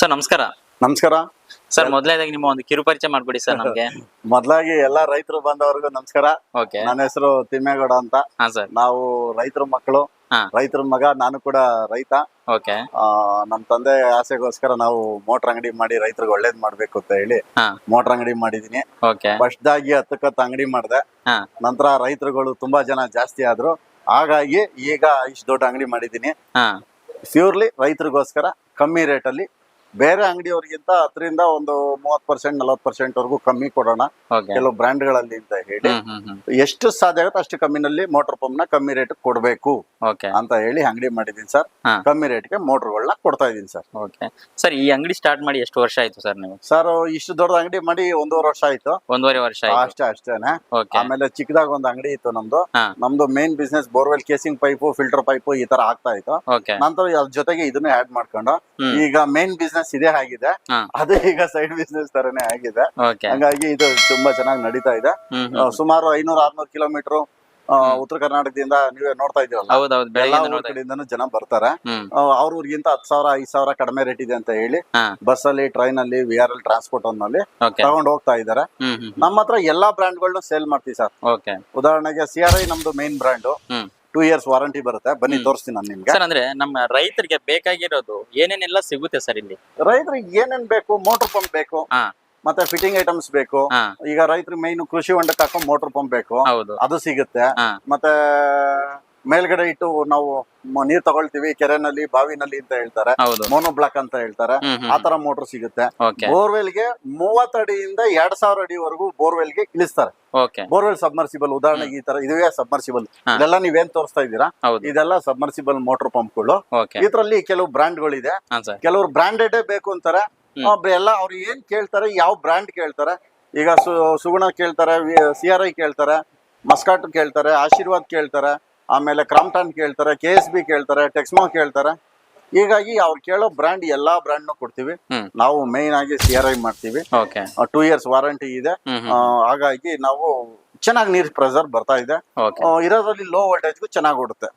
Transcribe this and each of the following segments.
Sir ನಮಸ್ಕಾರ. ನಮಸ್ಕಾರ. Sir ಮೊದಲನೇದಾಗಿ ನಿಮ್ಮ ಒಂದು ಕಿರು ಪರಿಚಯ ಮಾಡ್ಬಿಡಿ ಸರ್ ನಮ್ಗೆ. ಮೊದ್ಲಾಗಿ ಎಲ್ಲಾ ರೈತರು ಬಂದವರಿಗೂ ನಮಸ್ಕಾರ. ಓಕೆ. ನನ್ನ ಹೆಸರು ತಿಮ್ಮೇಗೌಡ ಅಂತ. ನಾವು ರೈತರ ಮಕ್ಕಳು. ರೈತರ ಮಗ ನಾನು ಕೂಡ ರೈತ. ನಮ್ ತಂದೆ ಆಸೆಗೋಸ್ಕರ ನಾವು ಮೋಟರ್ ಅಂಗಡಿ ಮಾಡಿ ರೈತರಿಗೆ ಒಳ್ಳೇದ್ ಮಾಡ್ಬೇಕು ಅಂತ ಹೇಳಿ ಮೋಟರ್ ಅಂಗಡಿ ಮಾಡಿದೀನಿ. ಫಸ್ಟ್ ಆಗಿ ಹತ್ತಕ್ಕತ್ತು ಅಂಗಡಿ ಮಾಡಿದೆ. ನಂತರ ರೈತರುಗಳು ತುಂಬಾ ಜನ ಜಾಸ್ತಿ ಆದ್ರು. ಹಾಗಾಗಿ ಈಗ ಇಷ್ಟ ದೊಡ್ಡ ಅಂಗಡಿ ಮಾಡಿದೀನಿ. ಪ್ಯೂರ್ಲಿ ರೈತರಿಗೋಸ್ಕರ ಕಮ್ಮಿ ರೇಟಲ್ಲಿ ಬೇರೆ ಅಂಗಡಿಯವರಿಗಿಂತ ಹತ್ತರಿಂದ ಒಂದು ಮೂವತ್ ಪರ್ಸೆಂಟ್ ನಲವತ್ ಪರ್ಸೆಂಟ್ ವರೆಗೂ ಕಮ್ಮಿ ಕೊಡೋಣ. ಕೆಲವು ಬ್ರ್ಯಾಂಡ್ಗಳಲ್ಲಿ ಅಂತ ಹೇಳಿ. ಎಷ್ಟು ಸಾಧ್ಯ ಆಗುತ್ತೆ ಅಷ್ಟು ಕಮ್ಮಿನಲ್ಲಿ ಮೋಟರ್ ಪಂಪ್ನ ಕಮ್ಮಿ ರೇಟ್ ಕೊಡಬೇಕು ಅಂತ ಹೇಳಿ ಅಂಗಡಿ ಮಾಡಿದೀನಿ ಸರ್. ಕಮ್ಮಿ ರೇಟ್ಗೆ ಮೋಟರ್ಗಳನ್ನ ಕೊಡ್ತಾ ಇದೀನಿ ಸರ್. ಓಕೆ. ಸರ್ ಈ ಅಂಗಡಿ ಸ್ಟಾರ್ಟ್ ಮಾಡಿ ಎಷ್ಟು ವರ್ಷ ಆಯ್ತು ಸರ್ ನೀವು? ಸರ್ ಇಷ್ಟು ದೊಡ್ಡ ಅಂಗಡಿ ಮಾಡಿ ಒಂದೂವರೆ ವರ್ಷ ಆಯ್ತು. ಒಂದೂವರೆ ವರ್ಷ ಅಷ್ಟೇ ಅಷ್ಟೇನೆ. ಆಮೇಲೆ ಚಿಕ್ಕದಾಗ ಒಂದು ಅಂಗಡಿ ಇತ್ತು ನಮ್ದು. ನಮ್ದು main business borewell casing pipe filter pipe ಈ ತರ ಆಗ್ತಾ ಇತ್ತು. ನಂತರ ಅದ್ರ ಜೊತೆಗೆ ಇದನ್ನ ಆಡ್ ಮಾಡ್ಕೊಂಡು ಈಗ ಮೇನ್ ಬಿಸ್ನೆಸ್ ಇದೇ ಆಗಿದೆ. ಅದೇ ಈಗ ಸೈಡ್ ಬಿಸ್ನೆಸ್ ತರನೇ ಆಗಿದೆ. ಹಂಗಾಗಿ ಇದು ತುಂಬಾ ಚೆನ್ನಾಗಿ ನಡೀತಾ ಇದೆ. ಸುಮಾರು ಐನೂರ ಆರ್ನೂರು ಕಿಲೋಮೀಟರ್ ಉತ್ತರ ಕರ್ನಾಟಕದಿಂದ ನೀವೇ ನೋಡ್ತಾ ಇದೀರಲ್ಲ ಕಡೆಯಿಂದನೂ ಜನ ಬರ್ತಾರೆ. ಅವ್ರ ಊರಿಗಿಂತ ಹತ್ತು ಸಾವಿರ ಐದ್ ಸಾವಿರ ಕಡಿಮೆ ರೇಟ್ ಇದೆ ಅಂತ ಹೇಳಿ ಬಸ್ ಅಲ್ಲಿ ಟ್ರೈನ್ ಅಲ್ಲಿ ವಿ ಆರ್ ಎಲ್ ಟ್ರಾನ್ಸ್ಪೋರ್ಟ್ನಲ್ಲಿ ತಗೊಂಡ್ ಹೋಗ್ತಾ ಇದಾರೆ ನಮ್ಮ ಹತ್ರ ಎಲ್ಲಾ ಬ್ರ್ಯಾಂಡ್ಗಳನ್ನ ಸೇಲ್ ಮಾಡ್ತೀವಿ ಸರ್. ಉದಾಹರಣೆಗೆ ಸಿ ಆರ್ ಐ ನಮ್ದು main brand hmm. Two years warranty ಬರುತ್ತೆ. ಬನ್ನಿ ತೋರಿಸ್ತೀನಿ ನಾನು ನಿಮ್ಗೆ. ಸರ್ ಅಂದ್ರೆ ನಮ್ಮ ರೈತರಿಗೆ ಬೇಕಾಗಿರೋದು ಏನೇನೆಲ್ಲ ಸಿಗುತ್ತೆ ಸರ್ ಇಲ್ಲಿ? ರೈತರಿಗೆ ಏನೇನ್ ಬೇಕು? ಮೋಟರ್ ಪಂಪ್ ಬೇಕು. ಹಾ. ಮತ್ತೆ ಫಿಟ್ಟಿಂಗ್ ಐಟಮ್ಸ್ ಬೇಕು. ಹಾ. ಈಗ ರೈತರಿಗೆ ಮೈನ್ ಕೃಷಿ ಹೊಂಡಕ್ಕೆ ಹಾಕೋ ಮೋಟರ್ ಪಂಪ್ ಬೇಕು. ಹೌದು. ಅದು ಸಿಗುತ್ತೆ. ಹಾ. ಮತ್ತೆ ಮೇಲ್ಗಡೆ ಇಟ್ಟು ನಾವು ನೀರ್ ತಗೊಳ್ತೀವಿ ಕೆರೆನಲ್ಲಿ ಬಾವಿನಲ್ಲಿ ಅಂತ ಹೇಳ್ತಾರೆ. ಮೋನೋಬ್ಲಾಕ್ ಮೋನೋ ಬ್ಲಾಕ್ ಅಂತ ಹೇಳ್ತಾರೆ. ಆತರ ಆ ತರ ಮೋಟರ್ ಸಿಗುತ್ತೆ. ಬೋರ್ವೆಲ್ಗೆ ಮೂವತ್ತು ಅಡಿಯಿಂದ ಎರಡ್ ಸಾವಿರ ಅಡಿವರೆಗೂ ಬೋರ್ವೆಲ್ಗೆ ಇಳಿಸ್ತಾರೆ ಬೋರ್ವೆಲ್ ಸಬ್ಮರ್ಸಿಬಲ್ ಉದಾಹರಣೆಗೆ ಈ ತರ ಇದುವೇ ಸಬ್ಮರ್ಸಿಬಲ್. ಇದೆಲ್ಲ ನೀವೇನ್ ತೋರಿಸ್ತಾ ಇದ್ದೀರಾ? ಇದೆಲ್ಲ ಸಬ್ಮರ್ಸಿಬಲ್ ಮೋಟರ್ ಪಂಪ್ಗಳು ಗಳು ಇದ್ರಲ್ಲಿ ಕೆಲವು ಬ್ರ್ಯಾಂಡ್ಗಳಿದೆ ಗಳು ಇದೆ ಕೆಲವರು ಬ್ರಾಂಡೆಡ್ ಬೇಕು ಅಂತಾರೆ. ಎಲ್ಲ ಅವ್ರು ಏನ್ ಕೇಳ್ತಾರೆ ಯಾವ ಬ್ರ್ಯಾಂಡ್ ಕೇಳ್ತಾರೆ. ಈಗ ಸು ಸುಗುಣ ಕೇಳ್ತಾರೆ ಸಿ ಆರ್ ಐ ಕೇಳ್ತಾರೆ ಮಸ್ಕಾಟ್ ಕೇಳ್ತಾರೆ ಆಶೀರ್ವಾದ್ ಕೇಳ್ತಾರೆ. ಆಮೇಲೆ ಕ್ರಾಂಪ್ಟನ್ ಕೇಳ್ತಾರೆ ಕೆ ಎಸ್ ಬಿ ಕೇಳ್ತಾರೆ ಟೆಕ್ಸ್ಮೋ ಕೇಳ್ತಾರೆ. ಹೀಗಾಗಿ ಅವ್ರು ಕೇಳೋ ಬ್ರ್ಯಾಂಡ್ ಎಲ್ಲಾ ಬ್ರ್ಯಾಂಡ್ನು ಕೊಡ್ತೀವಿ. ನಾವು ಮೇನ್ ಆಗಿ ಸಿ ಆರ್ ಐ ಮಾಡ್ತೀವಿ. ಟೂ ಇಯರ್ಸ್ ವಾರಂಟಿ ಇದೆ. ಹಾಗಾಗಿ ನಾವು ಚೆನ್ನಾಗಿ ನೀರ್ ಪ್ರೆಸರ್ ಬರ್ತಾ ಇದೆ. ಇರೋದ್ರಲ್ಲಿ ಲೋ ವೋಲ್ಟೇಜ್ಗೂ ಚೆನ್ನಾಗಿ ಓಡುತ್ತೆ.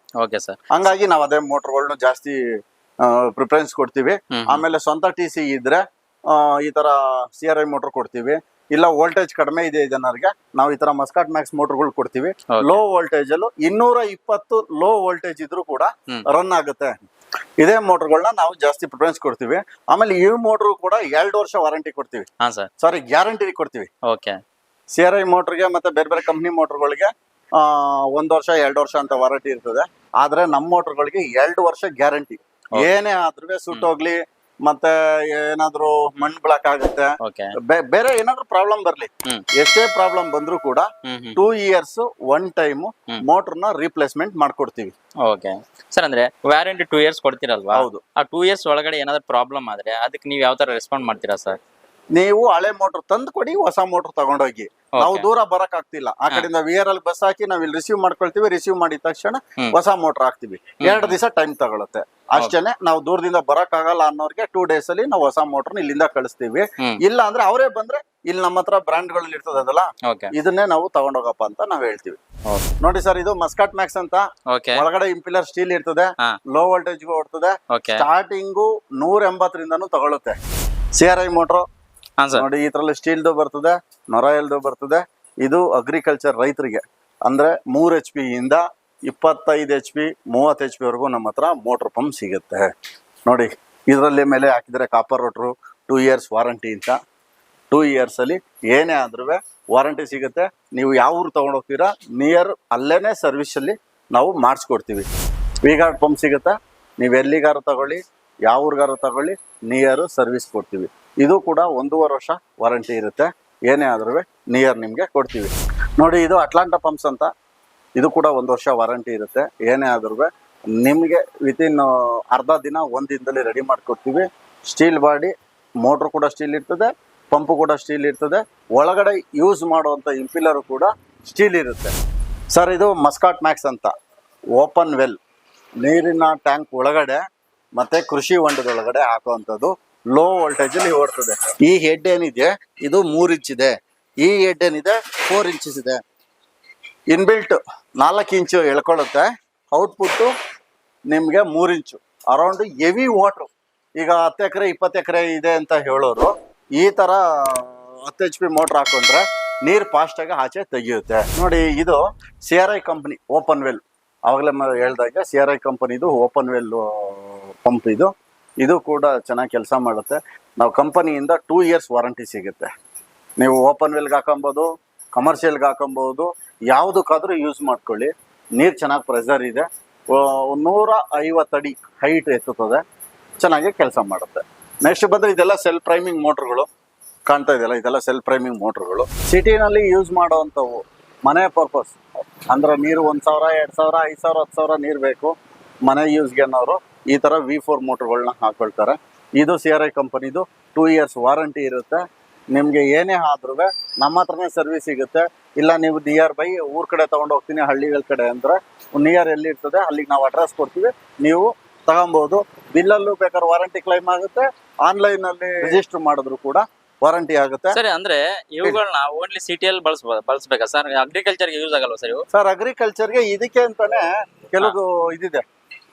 ಹಂಗಾಗಿ ನಾವು ಅದೇ ಮೋಟರ್ಗಳನ್ನ ಜಾಸ್ತಿ ಪ್ರಿಫರೆನ್ಸ್ ಕೊಡ್ತೀವಿ. ಆಮೇಲೆ ಸ್ವಂತ ಟಿ ಸಿ ಇದ್ರೆ ಈ ತರ ಸಿ ಆರ್ ಐ ಮೋಟರ್ ಕೊಡ್ತೀವಿ. ಇಲ್ಲ ವೋಲ್ಟೇಜ್ ಕಡಿಮೆ ಇದೆ ಜನರಿಗೆ ನಾವು ಈ ತರ ಮಸ್ಕಾಟ್ ಮ್ಯಾಕ್ಸ್ ಮೋಟರ್ಗಳು ಕೊಡ್ತೀವಿ. ಲೋ ವೋಲ್ಟೇಜ್ ಅಲ್ಲೂ ಇನ್ನೂರ ಇಪ್ಪತ್ತು ಲೋ ವೋಲ್ಟೇಜ್ ಇದ್ರೂ ಕೂಡ ರನ್ ಆಗುತ್ತೆ. ಇದೇ ಮೋಟರ್ಗಳನ್ನ ನಾವು ಜಾಸ್ತಿ ಪ್ರಿಫರೆನ್ಸ್ ಕೊಡ್ತೀವಿ. ಆಮೇಲೆ ಈ ಮೋಟರ್ ಕೂಡ ಎರಡು ವರ್ಷ ವಾರಂಟಿ ಕೊಡ್ತೀವಿ. ಸರ್ ಸಾರಿ ಗ್ಯಾರಂಟಿ ಕೊಡ್ತೀವಿ. ಓಕೆ ಸಿ ಆರ್ ಐ ಮೋಟರ್ಗೆ ಮತ್ತೆ ಬೇರೆ ಬೇರೆ ಕಂಪ್ನಿ ಮೋಟರ್ಗಳಿಗೆ ಒಂದ್ ವರ್ಷ ಎರಡು ವರ್ಷ ಅಂತ ವಾರಂಟಿ ಇರ್ತದೆ. ಆದ್ರೆ ನಮ್ಮ ಮೋಟರ್ಗಳಿಗೆ ಎರಡು ವರ್ಷ ಗ್ಯಾರಂಟಿ ಏನೇ ಆದ್ರೂ ಸುಟ್ಟೋಗ್ಲಿ ಮತ್ತೆ ಏನಾದ್ರು ಮಣ್ಣು ಬ್ಲಾಕ್ ಆಗುತ್ತೆ. ಓಕೆ ಬೆ- ಬೇರೆ ಏನಾದ್ರು ಪ್ರಾಬ್ಲಮ್ ಬರ್ಲಿ. ಹ್ಮ್. ಎಷ್ಟೇ ಪ್ರಾಬ್ಲಮ್ ಬಂದ್ರು ಕೂಡ ಟೂ ಇಯರ್ಸ್ ಒನ್ ಟೈಮ್ ಮೋಟರ್ನ ರೀಪ್ಲೇಸ್ಮೆಂಟ್ ಮಾಡ್ಕೊಡ್ತೀವಿ. ಓಕೆ ಸರ್ ಅಂದ್ರೆ ವ್ಯಾರಂಟಿ ಟೂ ಇಯರ್ಸ್ ಕೊಡ್ತೀರಲ್ವಾ? ಹೌದು. ಆ ಟೂ ಇಯರ್ಸ್ ಒಳಗಡೆ ಏನಾದ್ರು ಪ್ರಾಬ್ಲಮ್ ಆದ್ರೆ ಅದಕ್ಕೆ ನೀವು ಯಾವ ತರ ರೆಸ್ಪಾಂಡ್ ಮಾಡ್ತೀರಾ ಸರ್ ನೀವು ಹಳೆ ಮೋಟರ್ ತಂದು ಕೊಡಿ ಹೊಸ ಮೋಟರ್ ತಗೊಂಡೋಗಿ. ನಾವು ದೂರ ಬರಕ್ ಆಗ್ತಿಲ್ಲ ಆ ಕಡೆಯಿಂದ ವಿ ಆರ್ ಅಲ್ಲಿ ಬಸ್ ಹಾಕಿ ನಾವ್ ಇಲ್ಲಿ ರಿಸೀವ್ ಮಾಡ್ಕೊಳ್ತೀವಿ ರಿಸೀವ್ ಮಾಡಿದ ತಕ್ಷಣ ಹೊಸ ಮೋಟರ್ ಹಾಕ್ತಿವಿ. ಎರಡು ದಿವಸ ಟೈಮ್ ತಗೊಳುತ್ತೆ. ಅಷ್ಟೇನೆ ನಾವು ದೂರದಿಂದ ಬರಕ್ ಆಗಲ್ಲ ಅನ್ನೋರ್ಗೆ ಟೂ ಡೇಸ್ ಅಲ್ಲಿ ನಾವು ಹೊಸ ಮೋಟರ್ ಇಲ್ಲಿಂದ ಕಳಿಸ್ತೀವಿ. ಇಲ್ಲ ಅಂದ್ರೆ ಅವರೇ ಬಂದ್ರೆ ಇಲ್ಲಿ ನಮ್ಮ ಹತ್ರ ಬ್ರ್ಯಾಂಡ್ಗಳಲ್ಲಿ ಇರ್ತದಲ್ಲ ಓಕೆ ಇದನ್ನೇ ನಾವು ತಗೊಂಡೋಗಪ್ಪ ಅಂತ ನಾವ್ ಹೇಳ್ತೀವಿ. ನೋಡಿ ಸರ್ ಇದು ಮಸ್ಕಾಟ್ ಮ್ಯಾಕ್ಸ್ ಅಂತ. ಒಳಗಡೆ ಇಂಪಿಲರ್ ಸ್ಟೀಲ್ ಇರ್ತದೆ. ಲೋ ವೋಲ್ಟೇಜ್ ಓಡ್ತದೆ. ಸ್ಟಾರ್ಟಿಂಗು ನೂರ ಎಂಬತ್ತರಿಂದನೂ ತಗೊಳುತ್ತೆ. ಸಿ ಆರ್ ಐ ಮೋಟ್ರು ನೋಡಿ, ಈ ತರ ಸ್ಟೀಲ್ದು ಬರ್ತದೆ ನೊರಾಯಲ್ದು ಬರ್ತದೆ. ಇದು ಅಗ್ರಿಕಲ್ಚರ್ ರೈತರಿಗೆ. ಅಂದ್ರೆ ಮೂರ್ ಎಚ್ ಪಿ ಇಂದ ಇಪ್ಪತ್ತೈದು ಎಚ್ ಪಿ ಮೂವತ್ತು ಎಚ್ ಪಿ ವರೆಗೂ ನಮ್ಮ ಹತ್ರ ಮೋಟರ್ ಪಂಪ್ ಸಿಗುತ್ತೆ. ನೋಡಿ, ಇದರಲ್ಲಿ ಮೇಲೆ ಹಾಕಿದ್ರೆ copper rotor two years warranty ಅಂತ. ಟೂ ಇಯರ್ಸ್ ಅಲ್ಲಿ ಏನೇ ಆದ್ರೂ ವಾರಂಟಿ ಸಿಗುತ್ತೆ. ನೀವು ಯಾವ ಊರು ತಗೊಂಡೋಗ್ತೀರಾ ನಿಯರ್ ಅಲ್ಲೇನೆ ಸರ್ವಿಸ್ ಅಲ್ಲಿ ನಾವು ಮಾಡಿಸ್ಕೊಡ್ತೀವಿ. ವಿಗಾರ್ಡ್ ಪಂಪ್ ಸಿಗುತ್ತೆ. ನೀವು ಎಲ್ಲಿಗಾರು ತಗೊಳ್ಳಿ, ಯಾವ ಊರಿಗಾರು ತಗೊಳ್ಳಿ ನಿಯರ್ ಸರ್ವಿಸ್ ಕೊಡ್ತೀವಿ. ಇದು ಕೂಡ ಒಂದೂವರೆ ವರ್ಷ ವಾರಂಟಿ ಇರುತ್ತೆ. ಏನೇ ಆದ್ರೂ ನಿಯರ್ ನಿಮಗೆ ಕೊಡ್ತೀವಿ. ನೋಡಿ, ಇದು ಅಟ್ಲಾಂಟಾ ಪಂಪ್ಸ್ ಅಂತ. ಇದು ಕೂಡ ಒಂದು ವರ್ಷ ವಾರಂಟಿ ಇರುತ್ತೆ. ಏನೇ ಆದ್ರೂ ನಿಮಗೆ ವಿತಿನ್ ಅರ್ಧ ದಿನ ಒಂದು ದಿನದಲ್ಲಿ ರೆಡಿ ಮಾಡಿಕೊಡ್ತೀವಿ. ಸ್ಟೀಲ್ ಬಾಡಿ ಮೋಟ್ರ್ ಕೂಡ ಸ್ಟೀಲ್ ಇರ್ತದೆ ಪಂಪ್ ಕೂಡ ಸ್ಟೀಲ್ ಇರ್ತದೆ. ಒಳಗಡೆ ಯೂಸ್ ಮಾಡುವಂಥ ಇಂಪಿಲರು ಕೂಡ ಸ್ಟೀಲ್ ಇರುತ್ತೆ. ಸರ್ ಇದು ಮಸ್ಕಾಟ್ ಮ್ಯಾಕ್ಸ್ ಅಂತ. ಓಪನ್ ವೆಲ್ ನೀರಿನ ಟ್ಯಾಂಕ್ ಒಳಗಡೆ ಮತ್ತೆ ಕೃಷಿ ಹೊಂಡದೊಳಗಡೆ ಹಾಕುವಂಥದ್ದು ಲೋ ವೋಲ್ಟೇಜ್ ಅಲ್ಲಿ ಓಡ್ತದೆ. ಈ ಹೆಡ್ ಏನಿದೆ? ಇದು ಮೂರ್ ಇಂಚ್ ಇದೆ. ಈ ಹೆಡ್ ಏನಿದೆ? ಫೋರ್ ಇಂಚಸ್ ಇದೆ. ಇನ್ಬಿಲ್ಟ್ ನಾಲ್ಕು ಇಂಚು ಎಳ್ಕೊಳ್ಳುತ್ತೆ. ಔಟ್ಪುಟ್ಟು ನಿಮಗೆ ಮೂರು ಇಂಚು ಅರೌಂಡ್ ಹೆವಿ ವಾಟ್ರು ಈಗ ಹತ್ತು ಎಕರೆ, ಇಪ್ಪತ್ತು ಎಕರೆ ಇದೆ ಅಂತ ಹೇಳೋರು, ಈ ತರ ಹತ್ತು ಎಚ್ ಪಿ ಮೋಟರ್ ಹಾಕೊಂಡ್ರೆ ನೀರು ಫಾಸ್ಟ್ ಆಗಿ ಆಚೆ ತೆಗೆಯುತ್ತೆ. ನೋಡಿ, ಇದು C R I company open well ಅವಾಗಲೇ ಹೇಳ್ದಾಗ ಸಿ ಆರ್ ಐ ಕಂಪನಿದು ಓಪನ್ ವೆಲ್ ಪಂಪ್ ಇದು. ಇದು ಕೂಡ ಚೆನ್ನಾಗಿ ಕೆಲಸ ಮಾಡುತ್ತೆ. ನಾವು ಕಂಪನಿಯಿಂದ ಟೂ ಇಯರ್ಸ್ ವಾರಂಟಿ ಸಿಗುತ್ತೆ. ನೀವು ಓಪನ್ ವೆಲ್ಗೆ ಹಾಕೊಬೋದು ಕಮರ್ಷಿಯಲ್ಗೆ ಹಾಕೊಬೋದು, ಯಾವುದಕ್ಕಾದರೂ ಯೂಸ್ ಮಾಡ್ಕೊಳ್ಳಿ. ನೀರು ಚೆನ್ನಾಗಿ ಪ್ರೆಸರ್ ಇದೆ. ನೂರ ಅಡಿ ಹೈಟ್ ಎತ್ತುತ್ತದೆ. ಚೆನ್ನಾಗಿ ಕೆಲಸ ಮಾಡುತ್ತೆ. ನೆಕ್ಸ್ಟ್ ಬಂದರೆ ಇದೆಲ್ಲ ಸೆಲ್ ಪ್ರೈಮಿಂಗ್ ಮೋಟ್ರ್ಗಳು ಕಾಣ್ತಾ ಇದೆಯಲ್ಲ, ಇದೆಲ್ಲ ಸೆಲ್ ಪ್ರೈಮಿಂಗ್ ಮೋಟ್ರ್ಗಳು ಸಿಟಿನಲ್ಲಿ ಯೂಸ್ ಮಾಡೋವಂಥವು. ಮನೆ ಪರ್ಪಸ್ ಅಂದರೆ ನೀರು ಒಂದು ಸಾವಿರ, ಎರಡು ಸಾವಿರ, ಐದು ಸಾವಿರ, ಹತ್ತು ಸಾವಿರ ನೀರು ಬೇಕು ಮನೆ ಯೂಸ್ಗೆ ಅನ್ನೋರು. ಈ ಥರ ವಿ ಫೋರ್ ಮೋಟ್ರ್ಗಳನ್ನ ಹಾಕೊಳ್ತಾರೆ. ಇದು ಸಿ ಆರ್ ಐ ಕಂಪನಿದು ಟೂ ಇಯರ್ಸ್ ವಾರಂಟಿ ಇರುತ್ತೆ. ನಿಮಗೆ ಏನೇ ಆದ್ರೂ ನಮ್ಮ ಹತ್ರನೇ ಸರ್ವಿಸ್ ಸಿಗುತ್ತೆ. ಇಲ್ಲ ನೀವು ನಿಯರ್ ಬೈ ಊರ್ ಕಡೆ ತಗೊಂಡು ಹೋಗ್ತೀನಿ ಹಳ್ಳಿಗಳ ಕಡೆ ಅಂದ್ರೆ ನಿಯರ್ ಎಲ್ಲಿ ಇರ್ತದೆ ಅಲ್ಲಿಗೆ ನಾವು ಅಡ್ರೆಸ್ ಕೊಡ್ತೀವಿ. ನೀವು ತಗೊಬೋದು. ಬಿಲ್ಲಲ್ಲೂ ಬೇಕಾದ್ರೆ ವಾರಂಟಿ ಕ್ಲೈಮ್ ಆಗುತ್ತೆ. ಆನ್ಲೈನ್ ಅಲ್ಲಿ ರಿಜಿಸ್ಟರ್ ಮಾಡಿದ್ರು ಕೂಡ ವಾರಂಟಿ ಆಗುತ್ತೆ. ಸರಿ ಅಂದ್ರೆ ಇವುಗಳನ್ನ ಓನ್ಲಿ ಸಿಟಿಯಲ್ಲಿ ಬಳಸಬಹುದು ಬಳಸ್ಬೇಕಾ? ಸರ್ ಅಗ್ರಿಕಲ್ಚರ್ಗೆ ಯೂಸ್ ಆಗಲ್ವಾ ಸರ್ ಇವು? ಸರ್ ಅಗ್ರಿಕಲ್ಚರ್ಗೆ ಇದಕ್ಕೆ ಅಂತಾನೆ ಕೆಲವು ಇದಿದೆ.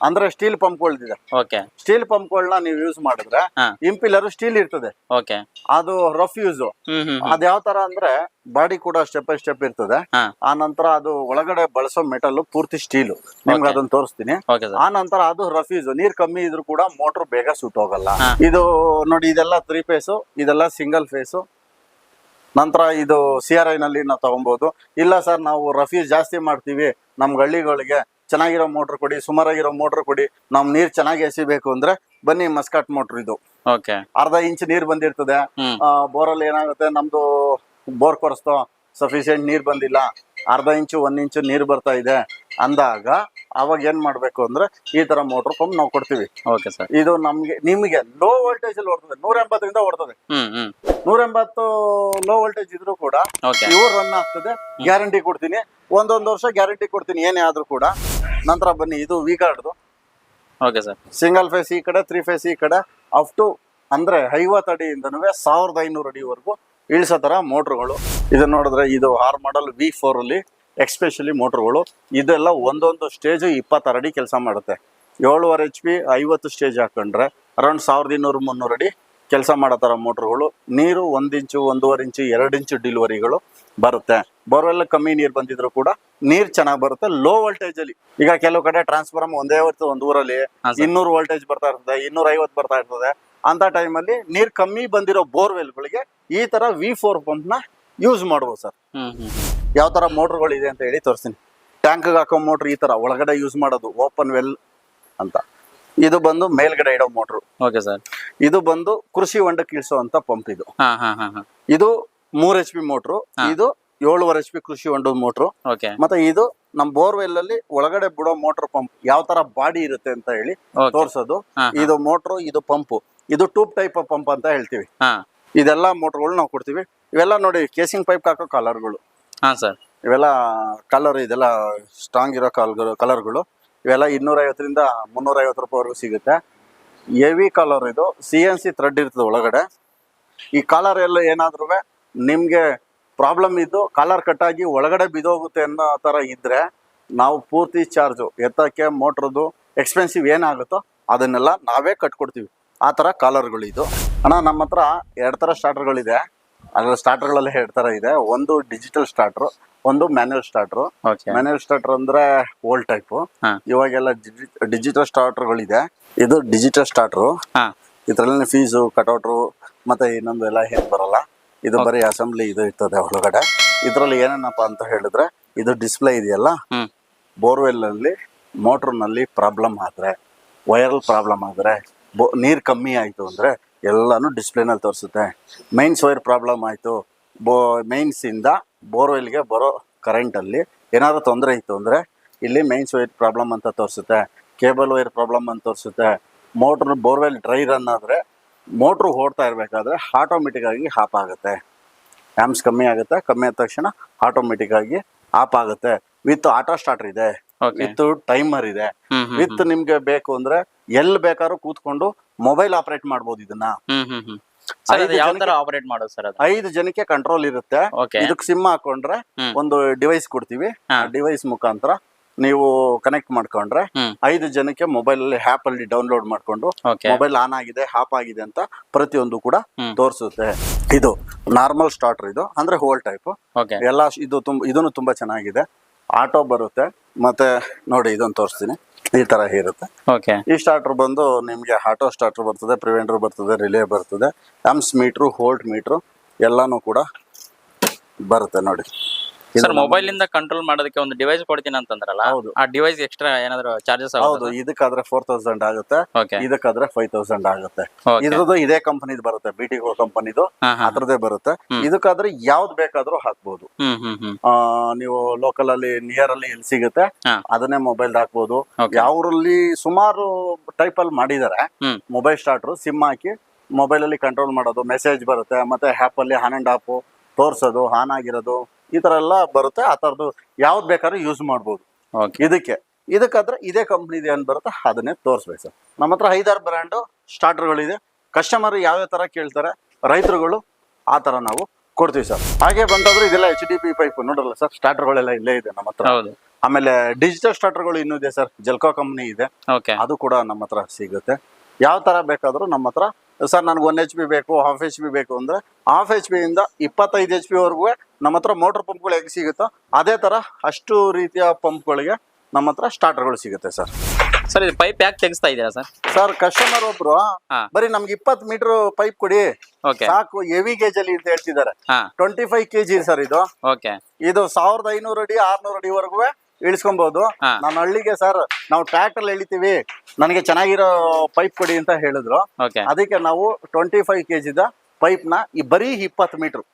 ಅಂದ್ರೆ ಸ್ಟೀಲ್ ಪಂಪ್ಗಳಿದೆ ಓಕೆ. ಸ್ಟೀಲ್ ಪಂಪ್ಗಳನ್ನ ನೀವು ಯೂಸ್ ಮಾಡಿದ್ರೆ. ಇಂಪಿಲರ್ ಸ್ಟೀಲ್ ಇರ್ತದೆ. ಓಕೆ. ಅದು ರಫ್ ಯೂಸ್ ಅದ್ ಯಾವ ತರ ಅಂದ್ರೆ ಬಾಡಿ ಕೂಡ ಸ್ಟೆಪ್ ಬೈ ಸ್ಟೆಪ್ ಇರ್ತದೆ. ಆ ನಂತರ ಅದು ಒಳಗಡೆ ಬಳಸೋ ಮೆಟಲ್ ಪೂರ್ತಿ ಸ್ಟೀಲ್ ನಿಮ್ಗೆ ಅದನ್ನ ತೋರಿಸ್ತೀನಿ. ಆ ನಂತರ ಅದು ರಫ್ ಯೂಸ್ ನೀರ್ ಕಮ್ಮಿ ಇದ್ರೂ ಕೂಡ ಮೋಟರ್ ಬೇಗ ಸೂಟ್ ಹೋಗಲ್ಲ. ಇದು ನೋಡಿ ಇದೆಲ್ಲ ತ್ರೀ ಫೇಸ್ ಇದೆಲ್ಲ ಸಿಂಗಲ್ ಫೇಸ್ ನಂತರ ಇದು ಸಿ ಆರ್ ಐ ನಲ್ಲಿ ನಾವು ತಗೊಬಹುದು ಇಲ್ಲ ಸರ್ ನಾವು ರಫ್ ಯೂಸ್ ಜಾಸ್ತಿ ಮಾಡ್ತೀವಿ. ನಮ್ಗೆ ಹಳ್ಳಿಗಳಿಗೆ ಚೆನ್ನಾಗಿರೋ ಮೋಟರ್ ಕೊಡಿ ಸುಮಾರಾಗಿರೋ ಮೋಟರ್ ಕೊಡಿ ನಮ್ ನೀರ್ ಚೆನ್ನಾಗಿ ಎಸಿಬೇಕು ಅಂದ್ರೆ ಬನ್ನಿ ಮಸ್ಕಾಟ್ ಮೋಟ್ರ್ ಇದು. ಅರ್ಧ ಇಂಚ್ ನೀರ್ ಬಂದಿರ್ತದೆ. ಬೋರಲ್ಲಿ ಏನಾಗುತ್ತೆ ನಮ್ದು ಬೋರ್ ಕೊರೆಸ್ತೋ ಸಫಿಶಿಯಂಟ್ ನೀರ್ ಬಂದಿಲ್ಲ. ಅರ್ಧ ಇಂಚು ಒಂದ್ ಇಂಚು ನೀರ್ ಬರ್ತಾ ಇದೆ. ಅಂದಾಗ ಅವಾಗ ಏನ್ ಮಾಡ್ಬೇಕು ಅಂದ್ರೆ ಈ ತರ ಮೋಟರ್ ಪಂಪ್ ನಾವು ಕೊಡ್ತೀವಿ. ಇದು ನಮ್ಗೆ ನಿಮ್ಗೆ ಲೋ ವೋಲ್ಟೇಜ್ ಅಲ್ಲಿ ಓಡ್ತದೆ. ನೂರ ಎಂಬತ್ತರಿಂದ ಓಡ್ತದೆ. ನೂರ ಎಂಬತ್ತು ಲೋ ವೋಲ್ಟೇಜ್ ಇದ್ರು ಕೂಡ ಇವ್ರು ರನ್ ಆಗ್ತದೆ. ಗ್ಯಾರಂಟಿ ಕೊಡ್ತೀನಿ. ಒಂದೊಂದು ವರ್ಷ ಗ್ಯಾರಂಟಿ ಕೊಡ್ತೀನಿ ಏನೇ ಆದ್ರೂ ಕೂಡ. ನಂತರ ಬನ್ನಿ ಇದು ವಿ ಕಾರ್ಡ್ದು ಓಕೆ ಸರ್ ಸಿಂಗಲ್ ಫೇಸ್ ಈ ಕಡೆ ತ್ರೀ ಫೇಸ್ ಈ ಕಡೆ ಅಪ್ ಟು ಅಂದ್ರೆ ಐವತ್ತು ಅಡಿಯಿಂದನೂ ಸಾವಿರದ ಐನೂರು ಅಡಿವರೆಗೂ ಇಳಿಸೋ ತರ ಮೋಟ್ರುಗಳು. ಇದು ನೋಡಿದ್ರೆ ಇದು ಆರ್ ಮಾಡಲ್ ವಿ ಫೋರ್ ಅಲ್ಲಿ ಎಕ್ಸ್ಪೆಷಲಿ ಮೋಟ್ರುಗಳು. ಇದೆಲ್ಲ ಒಂದೊಂದು ಸ್ಟೇಜ್ ಇಪ್ಪತ್ತಾರು ಅಡಿ ಕೆಲಸ ಮಾಡುತ್ತೆ. ಏಳುವರೆ ಎಚ್ ಪಿ ಐವತ್ತು ಸ್ಟೇಜ್ ಹಾಕೊಂಡ್ರೆ ಅರೌಂಡ್ ಸಾವಿರದ ಇನ್ನೂರು ಮುನ್ನೂರು ಅಡಿ ಕೆಲಸ ಮಾಡೋ ಥರ ಮೋಟ್ರ್ಗಳು ನೀರು ಒಂದು ಇಂಚು ಒಂದೂವರೆ ಇಂಚು ಎರಡು ಇಂಚು ಡಿಲಿವರಿಗಳು ಬರುತ್ತೆ. ಬೋರ್ವೆಲ್ ಕಮ್ಮಿ ನೀರು ಬಂದಿದ್ರು ಕೂಡ ನೀರು ಚೆನ್ನಾಗಿ ಬರುತ್ತೆ. ಲೋ ವೋಲ್ಟೇಜ್ ಅಲ್ಲಿ ಈಗ ಕೆಲವು ಕಡೆ ಟ್ರಾನ್ಸ್ಫಾರ್ಮ್ ಒಂದೇ ಹೊತ್ತು ಒಂದೂರಲ್ಲಿ ಇನ್ನೂರು ವೋಲ್ಟೇಜ್ ಬರ್ತಾ ಇರ್ತದೆ ಇನ್ನೂರ ಐವತ್ತು ಬರ್ತಾ ಇರ್ತದೆ. ಅಂತ ಟೈಮಲ್ಲಿ ನೀರು ಕಮ್ಮಿ ಬಂದಿರೋ ಬೋರ್ವೆಲ್ಗಳಿಗೆ ಈ ತರ ವಿ ಫೋರ್ ಪಂಪ್ನ ಯೂಸ್ ಮಾಡ್ಬೋದು ಸರ್. ಹ್ಮ್ ಹ್ಮ್ ಯಾವ ತರ ಮೋಟ್ರ್ಗಳು ಇದೆ ಅಂತ ಹೇಳಿ ತೋರಿಸ್ತೀನಿ. ಟ್ಯಾಂಕ್ಗೆ ಹಾಕೋ ಮೋಟ್ರ್ ಈ ತರ ಒಳಗಡೆ ಯೂಸ್ ಮಾಡೋದು ಓಪನ್ ವೆಲ್ ಅಂತ. ಇದು ಬಂದು ಮೇಲ್ಗಡೆ ಇಡೋ ಮೋಟ್ರು. ಓಕೆ ಸರ್ ಇದು ಬಂದು ಕೃಷಿ ಹೊಂಡಕ್ಕೆ ಇಳಿಸುವಂತ ಪಂಪ್ ಇದು. ಇದು ಮೂರ್ ಎಚ್ ಪಿ ಮೋಟ್ರು ಇದು ಏಳುವರೆ ಎಚ್ ಪಿ ಕೃಷಿ ಹೊಂಡದ ಮೋಟ್ರು. ಮತ್ತೆ ಇದು ನಮ್ ಬೋರ್ವೆಲ್ ಅಲ್ಲಿ ಒಳಗಡೆ ಬಿಡೋ ಮೋಟರ್ ಪಂಪ್ ಯಾವ ತರ ಬಾಡಿ ಇರುತ್ತೆ ಅಂತ ಹೇಳಿ ತೋರ್ಸೋದು. ಇದು ಮೋಟ್ರು ಇದು ಪಂಪ್. ಇದು ಟ್ಯೂಬ್ ಟೈಪ್ ಪಂಪ್ ಅಂತ ಹೇಳ್ತೀವಿ. ಇದೆಲ್ಲ ಮೋಟರ್ಗಳು ನಾವು ಕೊಡ್ತೀವಿ. ಇವೆಲ್ಲ ನೋಡಿ ಕೇಸಿಂಗ್ ಪೈಪ್ ಹಾಕೋ ಕಲರ್ಗಳು. ಹಾ ಸರ್. ಇವೆಲ್ಲ ಕಲರ್ ಇದೆಲ್ಲ ಸ್ಟ್ರಾಂಗ್ ಇರೋ ಕಲರ್ಗಳು. ಇವೆಲ್ಲ ಇನ್ನೂರೈವತ್ತರಿಂದ ಮುನ್ನೂರೈವತ್ತು ರೂಪಾಯಿವರೆಗೂ ಸಿಗುತ್ತೆ. ಹೆವಿ ಕಾಲರ್ ಇದು. ಸಿ ಎನ್ ಸಿ ಥ್ರೆಡ್ ಇರ್ತದೆ ಒಳಗಡೆ. ಈ ಕಾಲರ್ ಎಲ್ಲ ಏನಾದ್ರೂ ನಿಮಗೆ ಪ್ರಾಬ್ಲಮ್ ಇದ್ದು ಕಾಲರ್ ಕಟ್ಟಾಗಿ ಒಳಗಡೆ ಬಿದೋಗುತ್ತೆ ಅನ್ನೋ ಥರ ಇದ್ರೆ ನಾವು ಪೂರ್ತಿ ಚಾರ್ಜು ಎತ್ತಕ್ಕೆ ಮೋಟ್ರದ್ದು ಎಕ್ಸ್ಪೆನ್ಸಿವ್ ಏನಾಗುತ್ತೋ ಅದನ್ನೆಲ್ಲ ನಾವೇ ಕಟ್ಕೊಡ್ತೀವಿ ಆ ಥರ ಅಣ್ಣ ನಮ್ಮ ಹತ್ರ ಎರಡು ಥರ ಸ್ಟಾರ್ಟರ್ಗಳಿದೆ ಅದ್ರ ಸ್ಟಾರ್ಟರ್ಗಳಲ್ಲಿ ಎರಡು ಥರ ಇದೆ. ಒಂದು ಡಿಜಿಟಲ್ ಸ್ಟಾರ್ಟ್ರು ಒಂದು manual starter manual manual starter ಅಂದ್ರೆ ಓಲ್ಡ್ ಟೈಪ್. ಇವಾಗೆಲ್ಲ ಡಿಜಿಟಲ್ ಸ್ಟಾರ್ಟರ್ ಇದೆ ಇದು ಡಿಜಿಟಲ್ ಸ್ಟಾರ್ಟರ್ ಇದ್ರಲ್ಲಿ ಫೀಸ್ ಕಟೌಟ್ರು ಮತ್ತೆ ಇನ್ನೊಂದು ಎಲ್ಲ ಏನ್ ಬರಲ್ಲ. ಇದು ಬರೀ ಅಸೆಂಬ್ಲಿ ಇದು ಇರ್ತದೆ ಒಳಗಡೆ. ಇದ್ರಲ್ಲಿ ಏನೇನಪ್ಪ ಅಂತ ಹೇಳಿದ್ರೆ ಇದು ಡಿಸ್ಪ್ಲೇ ಇದೆಯಲ್ಲ? ಬೋರ್ವೆಲ್ ಅಲ್ಲಿ ಮೋಟರ್ನಲ್ಲಿ ಪ್ರಾಬ್ಲಮ್ ಆದ್ರೆ ವೈರಲ್ ಪ್ರಾಬ್ಲಮ್ ಆದ್ರೆ ನೀರ್ ಕಮ್ಮಿ ಆಯ್ತು ಅಂದ್ರೆ ಎಲ್ಲಾನು ಡಿಸ್ಪ್ಲೇನಲ್ಲಿ ತೋರಿಸುತ್ತೆ. ಮೈನ್ಸ್ ವೈರ್ ಪ್ರಾಬ್ಲಮ್ ಆಯ್ತು. ಬೋ ಮೈನ್ಸಿಂದ ಬೋರ್ವೆಲ್ಗೆ ಬರೋ ಕರೆಂಟಲ್ಲಿ ಏನಾದರೂ ತೊಂದರೆ ಇತ್ತು ಅಂದರೆ ಇಲ್ಲಿ ಮೈನ್ಸ್ ವೈರ್ ಪ್ರಾಬ್ಲಮ್ ಅಂತ ತೋರಿಸುತ್ತೆ ಕೇಬಲ್ ವೈರ್ ಪ್ರಾಬ್ಲಮ್ ಅಂತ ತೋರಿಸುತ್ತೆ ಮೋಟ್ರ್ ಬೋರ್ವೆಲ್ ಡ್ರೈ ರನ್ ಆದರೆ ಮೋಟ್ರು ಓಡ್ತಾ ಇರಬೇಕಾದ್ರೆ ಆಟೋಮೆಟಿಕ್ ಆಗಿ ಹಾಪ್ ಆಗುತ್ತೆ. ಆ್ಯಮ್ಸ್ ಕಮ್ಮಿ ಆಗುತ್ತೆ ಕಮ್ಮಿ ಆದ ತಕ್ಷಣ ಆಟೋಮೆಟಿಕ್ ಆಗಿ ಆಫ್ ಆಗುತ್ತೆ. ವಿತ್ ಆಟೋ ಸ್ಟಾರ್ಟರ್ ಇದೆ ವಿತ್ ಟೈಮರ್ ಇದೆ ವಿತ್ ನಿಮ್ಗೆ ಬೇಕು ಅಂದ್ರೆ ಎಲ್ಲಿ ಬೇಕಾದ್ರೂ ಕೂತ್ಕೊಂಡು ಮೊಬೈಲ್ ಆಪರೇಟ್ ಮಾಡ್ಬೋದು ಇದನ್ನ. ಐದು ಯಾವ ತರ ಜನಕ್ಕೆ- ಆಪರೇಟ್ ಮಾಡೋದು ಸರ್ ಅದು? ಐದು ಜನಕ್ಕೆ ಕಂಟ್ರೋಲ್ ಇರುತ್ತೆ. ಇದಕ್ಕೆ ಸಿಮ್ ಹಾಕೊಂಡ್ರೆ ಒಂದು ಡಿವೈಸ್ ಕೊಡ್ತೀವಿ. ಡಿವೈಸ್ ಮುಖಾಂತರ ನೀವು ಕನೆಕ್ಟ್ ಮಾಡ್ಕೊಂಡ್ರೆ ಐದು ಜನಕ್ಕೆ ಮೊಬೈಲ್ ಅಲ್ಲಿ ಆಪ್ ಅಲ್ಲಿ ಡೌನ್ಲೋಡ್ ಮಾಡ್ಕೊಂಡು ಮೊಬೈಲ್ ಆನ್ ಆಗಿದೆ ಹಾಪ್ ಆಗಿದೆ ಅಂತ ಪ್ರತಿಯೊಂದು ಕೂಡ. ತೋರಿಸುತ್ತೆ. ಇದು ನಾರ್ಮಲ್ ಸ್ಟಾರ್ಟರ್ ಇದು. ಅಂದ್ರೆ ಹೋಲ್ ಟೈಪ್ ಎಲ್ಲಾ ಎಲ್ಲ ಇದು ತುಂಬ ಇದನ್ನು ತುಂಬಾ ಚೆನ್ನಾಗಿದೆ. ಆಟೋ ಬರುತ್ತೆ. ಮತ್ತೆ ನೋಡಿ ಇದನ್ನು ತೋರಿಸ್ತೀನಿ. ಈ ತರ ಇರುತ್ತೆ. ಓಕೆ ಈ ಸ್ಟಾರ್ಟರ್ ಬಂದು ನಿಮಗೆ ಆಟೋ ಸ್ಟಾರ್ಟರ್ ಬರ್ತದೆ ಪ್ರಿವೆಂಟರ್ ಬರ್ತದೆ ರಿಲೇ ಬರ್ತದೆ ಆಮ್ಸ್ ಮೀಟ್ರು ಹೋಲ್ಟ್ ಮೀಟ್ರು ಎಲ್ಲಾನು ಕೂಡ ಬರುತ್ತೆ ನೋಡಿ. ಸರ್ ಮೊಬೈಲ್ ಇಂದ ಕಂಟ್ರೋಲ್ ಮಾಡೋದಕ್ಕೆ ಒಂದು ಡಿವೈಸ್ ಕೊಡ್ತೀನಿ ಅಂತಂದ್ರಲ್ಲ. ಆ ಡಿವೈಸ್ ಎಕ್ಸ್ಟ್ರಾ ಏನಾದ್ರು ಚಾರ್ಜಸ್ ಹೌದು ಇದಕ್ಕಾದ್ರೆ ಫೋರ್ ತೌಸಂಡ್ ಆಗುತ್ತೆ ಇದಕ್ಕಾದ್ರೆ ಫೈವ್ ತೌಸಂಡ್ ಆಗುತ್ತೆ. ಇದ್ರದ್ದು ಇದೇ ಕಂಪನಿದು ಬರುತ್ತೆ ಬಿ ಟಿ ಕಂಪನಿದು ಹಾ ಬರುತ್ತೆ. ಇದಕ್ಕಾದ್ರೆ ಯಾವ್ದು ಬೇಕಾದ್ರೂ ಹಾಕ್ಬೋದು. ನೀವು ಲೋಕಲ್ ಅಲ್ಲಿ ನಿಯರ್ ಅಲ್ಲಿ ಎಲ್ಲಿ ಸಿಗುತ್ತೆ. ಅದನ್ನೇ ಮೊಬೈಲ್ ಹಾಕ್ಬೋದು. ಯಾವ್ರಲ್ಲಿ ಸುಮಾರು ಟೈಪ್ ಅಲ್ಲಿ ಮಾಡಿದ್ದಾರೆ ಮೊಬೈಲ್ ಸ್ಟಾರ್ಟರ್ ಸಿಮ್ ಹಾಕಿ ಮೊಬೈಲ್ ಅಲ್ಲಿ ಕಂಟ್ರೋಲ್ ಮಾಡೋದು ಮೆಸೇಜ್ ಬರುತ್ತೆ ಮತ್ತೆ ಆಪ್ ಅಲ್ಲಿ ಆನ್ ಅಂಡ್ ಆಪ್ ತೋರ್ಸೋದು ಆನ್ ಆಗಿರೋದು ಈ ತರ ಎಲ್ಲ ಬರುತ್ತೆ ಆ ತರದ್ದು ಯಾವ್ದು ಬೇಕಾದ್ರೂ ಯೂಸ್ ಮಾಡ್ಬೋದು. ಓಕೆ ಇದಕ್ಕೆ ಇದಕ್ಕಾದ್ರೆ ಇದೇ ಇದೆ ಏನ್ ಬರುತ್ತೆ ಅದನ್ನೇ ತೋರಿಸ್ಬೇಕು ಸರ್. ನಮ್ಮ ಹತ್ರ ಐದಾರು ಬ್ರ್ಯಾಂಡು ಸ್ಟಾರ್ಟರ್ಗಳಿದೆ. ಕಸ್ಟಮರ್ ಯಾವ್ಯಾವ ತರ ಕೇಳ್ತಾರೆ ರೈತರುಗಳು ಆ ತರ ನಾವು ಕೊಡ್ತೀವಿ ಸರ್. ಹಾಗೆ ಬಂತಂದ್ರೆ ಇದೆಲ್ಲ ಎಚ್ ಡಿ ಪಿ ಪೈಪ್ ನೋಡಲ್ಲ ಸರ್ ಸ್ಟಾರ್ಟರ್ಗಳೆಲ್ಲ ಇಲ್ಲೇ ಇದೆ ನಮ್ಮ ಹತ್ರ. ಆಮೇಲೆ ಡಿಜಿಟಲ್ ಸ್ಟಾರ್ಟರ್ಗಳು ಇನ್ನೂ ಇದೆ ಸರ್ ಜಲ್ಕೋ ಕಂಪ್ನಿ ಇದೆ. ಓಕೆ ಅದು ಕೂಡ ನಮ್ಮ ಹತ್ರ ಸಿಗುತ್ತೆ. ಯಾವ ತರ ಬೇಕಾದ್ರೂ ನಮ್ಮ ಹತ್ರ ಸರ್ ನನಗೆ ಒನ್ ಎಚ್ ಪಿ ಬೇಕು ಹಾಫ್ ಎಚ್ ಪಿ ಬೇಕು ಅಂದ್ರೆ ಹಾಫ್ ಎಚ್ ಪಿ ಇಂದ ಇಪ್ಪತ್ತೈದು ಎಚ್ ಪಿ ವರೆಗೂ ನಮ್ಮ ಹತ್ರ ಮೋಟರ್ ಪಂಪ್ಗಳು ಹೇಗೆ ಸಿಗುತ್ತೋ ಅದೇ ತರ ಅಷ್ಟು ರೀತಿಯ ಪಂಪ್ಗಳಿಗೆ ನಮ್ಮ ಹತ್ರ ಸ್ಟಾರ್ಟರ್ಗಳು ಸಿಗುತ್ತೆ ಸರ್. ಸರ್ ಇದು ಪೈಪ್ ಯಾಕೆ ತೆಗಿಸ್ತಾ ಇದ್ದೀರಾ ಸರ್? ಸರ್ ಕಸ್ಟಮರ್ ಒಬ್ರು. ಬರೀ ನಮ್ಗೆ ಇಪ್ಪತ್ತು ಮೀಟರ್ ಪೈಪ್ ಕೊಡಿ. ಸಾಕು ಹೆವಿ ಗೇಜ್ ಅಲ್ಲಿ ಅಂತ ಹೇಳ್ತಿದ್ದಾರೆ. ಟ್ವೆಂಟಿ ಫೈವ್ ಕೆಜಿ ಸರ್ ಇದು. ಓಕೆ ಇದು ಸಾವಿರದ ಐನೂರು ಅಡಿ ಆರ್ನೂರು ಅಡಿವರೆಗೂ ಇಳಿಸ್ಕೊಬಹುದು ನನ್ನ ನಾನು ಹಳ್ಳಿಗೆ ಸರ್ ನಾವು ಟ್ರ್ಯಾಕ್ಟರ್ ಎಳಿತೀವಿ. ನನಗೆ ಚೆನ್ನಾಗಿರೋ ಪೈಪ್ ಕೊಡಿ ಅಂತ ಹೇಳಿದ್ರು. ಅದಕ್ಕೆ ನಾವು ಟ್ವೆಂಟಿ ಫೈವ್ ಕೆಜಿದ ಪೈಪ್ನ ಈ ಬರೀ ಇಪ್ಪತ್ತು ಮೀಟರ್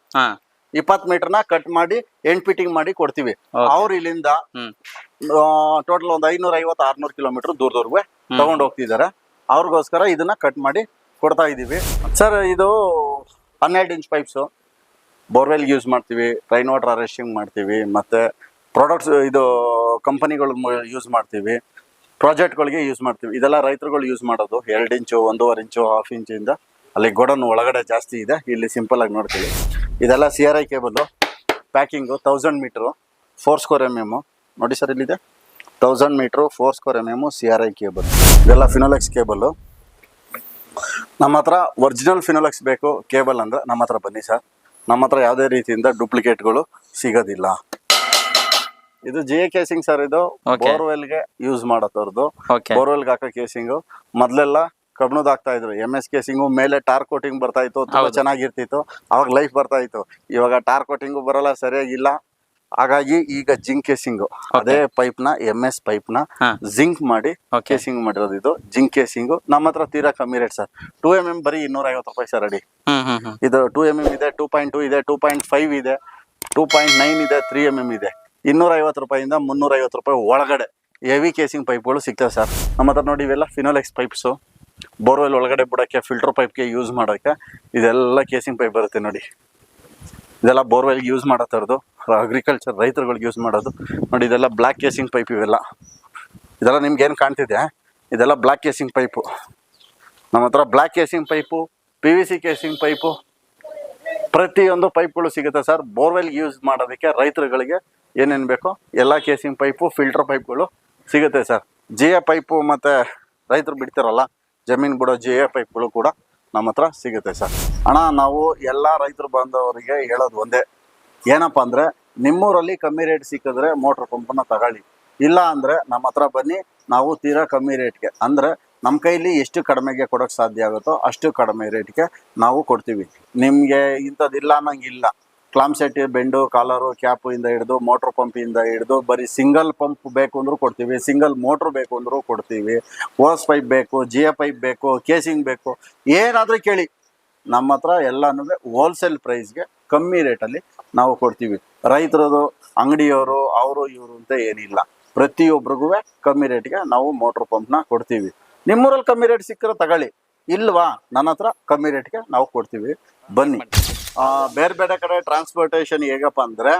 ಇಪ್ಪತ್ ಮೀಟರ್ನ ಕಟ್ ಮಾಡಿ ಎಂಡ್ ಫಿಟ್ಟಿಂಗ್ ಮಾಡಿ ಕೊಡ್ತೀವಿ. ಅವ್ರು ಇಲ್ಲಿಂದ ಟೋಟಲ್ ಒಂದ್ ಐನೂರ ಐವತ್ತು ಆರ್ನೂರ್ ಕಿಲೋಮೀಟರ್ ದೂರದವರೆಗೂ ತಗೊಂಡ್ ಹೋಗ್ತಿದ್ದಾರೆ. ಅವ್ರಿಗೋಸ್ಕರ ಇದನ್ನ ಕಟ್ ಮಾಡಿ ಕೊಡ್ತಾ ಇದೀವಿ. ಸರ್ ಇದು ಹನ್ನೆರಡು ಇಂಚ್ ಪೈಪ್ಸ್ ಬೋರ್ವೆಲ್ ಯೂಸ್ ಮಾಡ್ತೀವಿ ರೈನ್ ವಾಟರ್ ಅರೆಸ್ಟಿಂಗ್ ಮಾಡ್ತೀವಿ ಮತ್ತೆ ಪ್ರಾಡಕ್ಟ್ಸ್ ಇದು ಕಂಪನಿಗಳು ಯೂಸ್ ಮಾಡ್ತೀವಿ. ಪ್ರಾಜೆಕ್ಟ್ಗಳಿಗೆ ಯೂಸ್ ಮಾಡ್ತೀವಿ. ಇದೆಲ್ಲ ರೈತರುಗಳು ಯೂಸ್ ಮಾಡೋದು. ಎರಡು ಇಂಚು, ಒಂದೂವರೆ ಇಂಚು ಹಾಫ್ ಇಂಚಿಂದ ಅಲ್ಲಿ ಗೋಡನ್ ಒಳಗಡೆ ಜಾಸ್ತಿ ಇದೆ. ಇಲ್ಲಿ ಸಿಂಪಲ್ ಆಗಿ ನೋಡ್ತೀವಿ. ಇದೆಲ್ಲ C R I cable packing thousand metre four square M M ನೋಡಿ ಸರ್ ಇಲ್ಲಿದೆ. Thousand metre four square M M C R I cable ಇದೆಲ್ಲ ಫಿನೋಲೆಕ್ಸ್ ಕೇಬಲ್ಲು ನಮ್ಮ ಹತ್ರ ಒರಿಜಿನಲ್ ಫಿನೋಲೆಕ್ಸ್ ಬೇಕು. ಕೇಬಲ್ ಅಂದ್ರೆ ನಮ್ಮ ಹತ್ರ ಬನ್ನಿ ಸರ್. ನಮ್ಮ ಹತ್ರ ಯಾವುದೇ ರೀತಿಯಿಂದ ಡೂಪ್ಲಿಕೇಟ್ಗಳು ಸಿಗೋದಿಲ್ಲ. ಇದು ಜಿ ಎ ಕೇಸಿಂಗ್ ಸರ್ ಇದು ಬೋರ್ವೆಲ್ಗೆ ಯೂಸ್ ಮಾಡತ್ತವ್ರದ್ದು. ಬೋರ್ವೆಲ್ಗೆ ಹಾಕೋ ಕೇಸಿಂಗ್ ಮೊದ್ಲೆಲ್ಲ ಕಬ್ಣದ್ ಹಾಕ್ತಾ ಇದ್ರು. ಎಂ ಎಸ್ ಕೇಸಿಂಗ್ ಮೇಲೆ ಟಾರ್ ಕೋಟಿಂಗ್ ಬರ್ತಾ ಇತ್ತು ತುಂಬಾ ಹೌದು. ಚೆನ್ನಾಗಿರ್ತಿತ್ತು. ಅವಾಗ ಲೈಫ್ ಬರ್ತಾ ಇತ್ತು. ಇವಾಗ ಟಾರ್ ಕೋಟಿಂಗ್ ಬರಲ್ಲ ಸರಿಯಾಗಿಲ್ಲ ಹಾಗಾಗಿ ಈಗ ಜಿಂಕ್ ಕೇಸಿಂಗ್ ಅದೇ ಪೈಪ್ನ ಎಂ ಎಸ್ ಪೈಪ್ನ ಹಾ. ಜಿಂಕ್ ಮಾಡಿ ಕೇಸಿಂಗ್ ಮಾಡಿರೋದು ಇದು. ಜಿಂಕ್ ಕೇಸಿಂಗ್ ನಮ್ಮ ಹತ್ರ ತೀರಾ ಕಮ್ಮಿ rate sir two M M ಬರೀ ಇನ್ನೂರ ಐವತ್ತು ರೂಪಾಯಿ ಸರ್ ಅಡಿ. ಹ್ಮ್ ಹ್ಮ್ ಹ್ಮ್. ಇದು ಟೂ ಎಂ ಎಂ ಇದೆ ಟೂ ಪಾಯಿಂಟ್ ಟೂ ಇದೆ ಟೂ ಪಾಯಿಂಟ್ ಫೈವ್ ಇದೆ ಟೂ ಪಾಯಿಂಟ್ ನೈನ್ ಇದೆ ತ್ರೀ ಎಂ ಎಂ ಇದೆ. ಇನ್ನೂರ ಐವತ್ತು ರೂಪಾಯಿಂದ ಮುನ್ನೂರ ಐವತ್ತು ರೂಪಾಯಿ ಒಳಗಡೆ ಹೆವಿ ಕೇಸಿಂಗ್ ಪೈಪ್ಗಳು ಸಿಗ್ತವೆ ಸರ್ ನಮ್ಮ ಹತ್ರ ನೋಡಿ ಇವೆಲ್ಲ ಫಿನೋಲೆಕ್ಸ್ ಪೈಪ್ಸು ಬೋರ್ವೆಲ್ ಒಳಗಡೆ ಬಿಡೋಕ್ಕೆ ಫಿಲ್ಟರ್ ಪೈಪ್ಗೆ ಯೂಸ್ ಮಾಡೋಕ್ಕೆ ಇದೆಲ್ಲ ಕೇಸಿಂಗ್ ಪೈಪ್ ಬರುತ್ತೆ ನೋಡಿ. ಇದೆಲ್ಲ ಬೋರ್ವೆಲ್ಗೆ ಯೂಸ್ ಮಾಡೋ ಥರದ್ದು ಅಗ್ರಿಕಲ್ಚರ್ ರೈತರುಗಳಿಗೆ ಯೂಸ್ ಮಾಡೋದು. ನೋಡಿ ಇದೆಲ್ಲ ಬ್ಲ್ಯಾಕ್ ಕೇಸಿಂಗ್ ಪೈಪ್ ಇವೆಲ್ಲ. ಇದೆಲ್ಲ ನಿಮ್ಗೆ ಏನು ಕಾಣ್ತಿದೆ ಇದೆಲ್ಲ ಬ್ಲ್ಯಾಕ್ ಕೇಸಿಂಗ್ ಪೈಪು ನಮ್ಮ ಹತ್ರ black casing pipe P V C casing pipe ಪ್ರತಿಯೊಂದು ಪೈಪ್ಗಳು ಸಿಗುತ್ತೆ ಸರ್ ಬೋರ್ವೆಲ್ಗೆ ಯೂಸ್ ಮಾಡೋದಕ್ಕೆ ರೈತರುಗಳಿಗೆ ಏನೇನು ಬೇಕೋ ಎಲ್ಲ ಕೇಸಿಂಗ್ ಪೈಪು ಫಿಲ್ಟರ್ ಪೈಪ್ಗಳು ಸಿಗುತ್ತೆ ಸರ್ ಜಿ ಎ ಪೈಪು ಮತ್ತು ರೈತರು ಬಿಡ್ತಾರಲ್ಲ, ಜಮೀನು ಬಿಡೋ ಜಿ ಎ ಪೈಪ್ಗಳು ಕೂಡ ನಮ್ಮ ಹತ್ರ ಸಿಗುತ್ತೆ ಸರ್ ಹಣ ನಾವು ಎಲ್ಲ ರೈತರು ಬಂದವರಿಗೆ ಹೇಳೋದು ಒಂದೇ. ಏನಪ್ಪ ಅಂದರೆ, ನಿಮ್ಮೂರಲ್ಲಿ ಕಮ್ಮಿ ರೇಟ್ ಸಿಕ್ಕಿದ್ರೆ ಮೋಟ್ರ್ ಪಂಪನ್ನು ತಗೊಳ್ಳಿ. ಇಲ್ಲ ಅಂದರೆ ನಮ್ಮ ಹತ್ರ ಬನ್ನಿ, ನಾವು ತೀರಾ ಕಮ್ಮಿ ರೇಟ್ಗೆ ಅಂದರೆ ನಮ್ಮ ಕೈಲಿ ಎಷ್ಟು ಕಡಿಮೆಗೆ ಕೊಡೋಕ್ಕೆ ಸಾಧ್ಯ ಆಗುತ್ತೋ ಅಷ್ಟು ಕಡಿಮೆ ರೇಟ್ಗೆ ನಾವು ಕೊಡ್ತೀವಿ. ನಿಮಗೆ ಇಂಥದ್ದಿಲ್ಲ ಅನ್ನಂಗಿಲ್ಲ. Clamp set, bend, collar, cap ಇಂದ ಹಿಡಿದು, ಮೋಟ್ರ್ ಪಂಪಿಂದ ಹಿಡಿದು, ಬರೀ ಸಿಂಗಲ್ ಪಂಪ್ ಬೇಕು ಅಂದ್ರೂ ಕೊಡ್ತೀವಿ, ಸಿಂಗಲ್ ಮೋಟ್ರ್ ಬೇಕು ಅಂದ್ರೂ ಕೊಡ್ತೀವಿ, ಓಸ್ ಪೈಪ್ ಬೇಕು ಜಿ ಎ ಪೈಪ್ ಬೇಕು, ಕೇಸಿಂಗ್ ಬೇಕು, ಏನಾದರೂ ಕೇಳಿ. ನಮ್ಮ ಹತ್ರ ಎಲ್ಲನೂ ಹೋಲ್ಸೇಲ್ ಪ್ರೈಸ್ಗೆ ಕಮ್ಮಿ ರೇಟಲ್ಲಿ ನಾವು ಕೊಡ್ತೀವಿ. ರೈತರದು, ಅಂಗಡಿಯವರು, ಅವರು, ಇವರು ಅಂತ ಏನಿಲ್ಲ. ಪ್ರತಿಯೊಬ್ಬರಿಗೂ ಕಮ್ಮಿ ರೇಟ್ಗೆ ನಾವು ಮೋಟ್ರ್ ಪಂಪ್ನ ಕೊಡ್ತೀವಿ. ನಿಮ್ಮೂರಲ್ಲಿ ಕಮ್ಮಿ ರೇಟ್ ಸಿಕ್ಕರೆ ತಗೊಳ್ಳಿ. ಇಲ್ವಾ? ನನ್ನ ಹತ್ರ ಕಮ್ಮಿ ರೇಟ್ಗೆ ನಾವು ಕೊಡ್ತೀವಿ. ಬನ್ನಿ. ಬೇರೆ ಬೇರೆ ಕಡೆ ಟ್ರಾನ್ಸ್ಪೋರ್ಟೇಷನ್ ಹೇಗಪ್ಪ ಅಂದ್ರೆ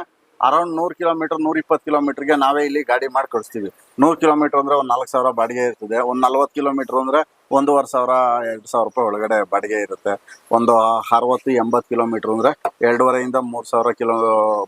ಅರೌಂಡ್ ನೂರು ಕಿಲೋಮೀಟರ್ ನೂರ ಇಪ್ಪತ್ತು ಕಿಲೋಮೀಟರ್ಗೆ ನಾವೇ ಇಲ್ಲಿ ಗಾಡಿ ಮಾಡಿ ಕಳಿಸ್ತೀವಿ. ನೂರು ಕಿಲೋಮೀಟರ್ ಅಂದರೆ ಒಂದು ನಾಲ್ಕು ಸಾವಿರ ಬಾಡಿಗೆ ಇರ್ತದೆ. ಒಂದು ನಲ್ವತ್ತು ಕಿಲೋಮೀಟರ್ ಅಂದರೆ ಒಂದೂವರೆ ಸಾವಿರ, ಎರಡು ಸಾವಿರ ರೂಪಾಯಿ ಒಳಗಡೆ ಬಾಡಿಗೆ ಇರುತ್ತೆ. ಒಂದು ಅರವತ್ತು, ಎಂಬತ್ತು ಕಿಲೋಮೀಟರ್ ಅಂದರೆ ಎರಡೂವರೆಯಿಂದ ಮೂರು ಸಾವಿರ ಕಿಲೋ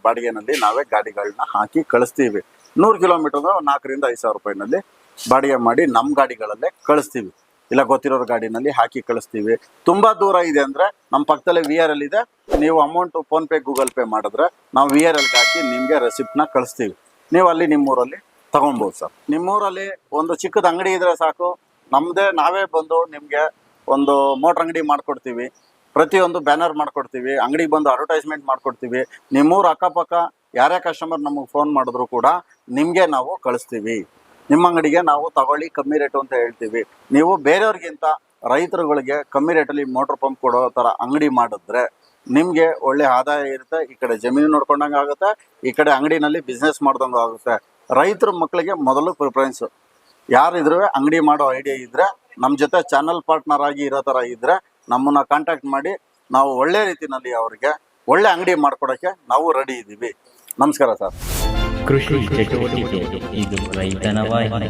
ಬಾಡಿಗೆನಲ್ಲಿ ನಾವೇ ಗಾಡಿಗಳನ್ನ ಹಾಕಿ ಕಳಿಸ್ತೀವಿ. ನೂರು ಕಿಲೋಮೀಟರ್ ನಾಲ್ಕರಿಂದ ಐದು ಸಾವಿರ ರೂಪಾಯಿನಲ್ಲಿ ಬಾಡಿಗೆ ಮಾಡಿ ನಮ್ಮ ಗಾಡಿಗಳಲ್ಲೇ ಕಳಿಸ್ತೀವಿ. ಇಲ್ಲ ಗೊತ್ತಿರೋರ ಗಾಡಿನಲ್ಲಿ ಹಾಕಿ ಕಳಿಸ್ತೀವಿ. ತುಂಬಾ ದೂರ ಇದೆ ಅಂದ್ರೆ ನಮ್ಮ ಪಕ್ಕದಲ್ಲೇ ವಿ ಆರ್ ಎಲ್ ಇದೆ. ನೀವು amount PhonePe Google Pay ಮಾಡಿದ್ರೆ ನಾವು ವಿ ಆರ್ ಎಲ್ಗೆ ಹಾಕಿ ನಿಮಗೆ ರೆಸಿಪ್ಟ್ನ ಕಳಿಸ್ತೀವಿ. ನೀವು ಅಲ್ಲಿ ನಿಮ್ಮೂರಲ್ಲಿ ತಗೊಳ್ಬೋದು ಸರ್. ನಿಮ್ಮೂರಲ್ಲಿ ಒಂದು ಚಿಕ್ಕದ ಅಂಗಡಿ ಇದ್ರೆ ಸಾಕು. ನಮ್ಮದೇ ನಾವೇ ಬಂದು ನಿಮಗೆ ಒಂದು ಮೋಟ್ರ್ ಅಂಗಡಿ ಮಾಡ್ಕೊಡ್ತೀವಿ. ಪ್ರತಿಯೊಂದು ಬ್ಯಾನರ್ ಮಾಡ್ಕೊಡ್ತೀವಿ. ಅಂಗಡಿಗೆ ಬಂದು ಅಡ್ವರ್ಟೈಸ್ಮೆಂಟ್ ಮಾಡ್ಕೊಡ್ತೀವಿ. ನಿಮ್ಮೂರ ಅಕ್ಕಪಕ್ಕ ಯಾರೇ ಕಸ್ಟಮರ್ ನಮಗೆ ಫೋನ್ ಮಾಡಿದ್ರು ಕೂಡ ನಿಮಗೆ ನಾವು ಕಳಿಸ್ತೀವಿ. ನಿಮ್ಮ ಅಂಗಡಿಗೆ ನಾವು ತಗೊಳ್ಳಿ, ಕಮ್ಮಿ ರೇಟು ಅಂತ ಹೇಳ್ತೀವಿ. ನೀವು ಬೇರೆಯವ್ರಿಗಿಂತ ರೈತರುಗಳಿಗೆ ಕಮ್ಮಿ ರೇಟಲ್ಲಿ ಮೋಟ್ರ್ ಪಂಪ್ ಕೊಡೋ ಥರ ಅಂಗಡಿ ಮಾಡಿದ್ರೆ ನಿಮಗೆ ಒಳ್ಳೆ ಆದಾಯ ಇರುತ್ತೆ. ಈ ಕಡೆ ಜಮೀನು ನೋಡ್ಕೊಂಡಂಗೆ ಆಗುತ್ತೆ, ಈ ಕಡೆ ಅಂಗಡಿನಲ್ಲಿ ಬಿಸ್ನೆಸ್ ಮಾಡ್ದಂಗೆ ಆಗುತ್ತೆ. ರೈತರ ಮಕ್ಕಳಿಗೆ ಮೊದಲು ಪ್ರಿಫರೆನ್ಸು ಯಾರಿದ್ರು ಅಂಗಡಿ ಮಾಡೋ ಐಡಿಯಾ ಇದ್ರೆ ನಮ್ಮ ಜೊತೆ ಚಾನಲ್ ಪಾರ್ಟ್ನರ್ ಆಗಿ ಇರೋ ಥರ ಇದ್ರೆ ನಮ್ಮನ್ನ ಕಾಂಟ್ಯಾಕ್ಟ್ ಮಾಡಿ, ನಾವು ಒಳ್ಳೆ ರೀತಿಯಲ್ಲಿ ಅವರಿಗೆ ಒಳ್ಳೆ ಅಂಗಡಿ ಮಾಡ್ಕೊಡೋಕ್ಕೆ ನಾವು ರೆಡಿ ಇದ್ದೀವಿ ನಮಸ್ಕಾರ ಸರ್. ಕೃಷಿ ಚಟುವಟಿಕೆ ಇದು ರೈತನ ವಾಹಿನಿ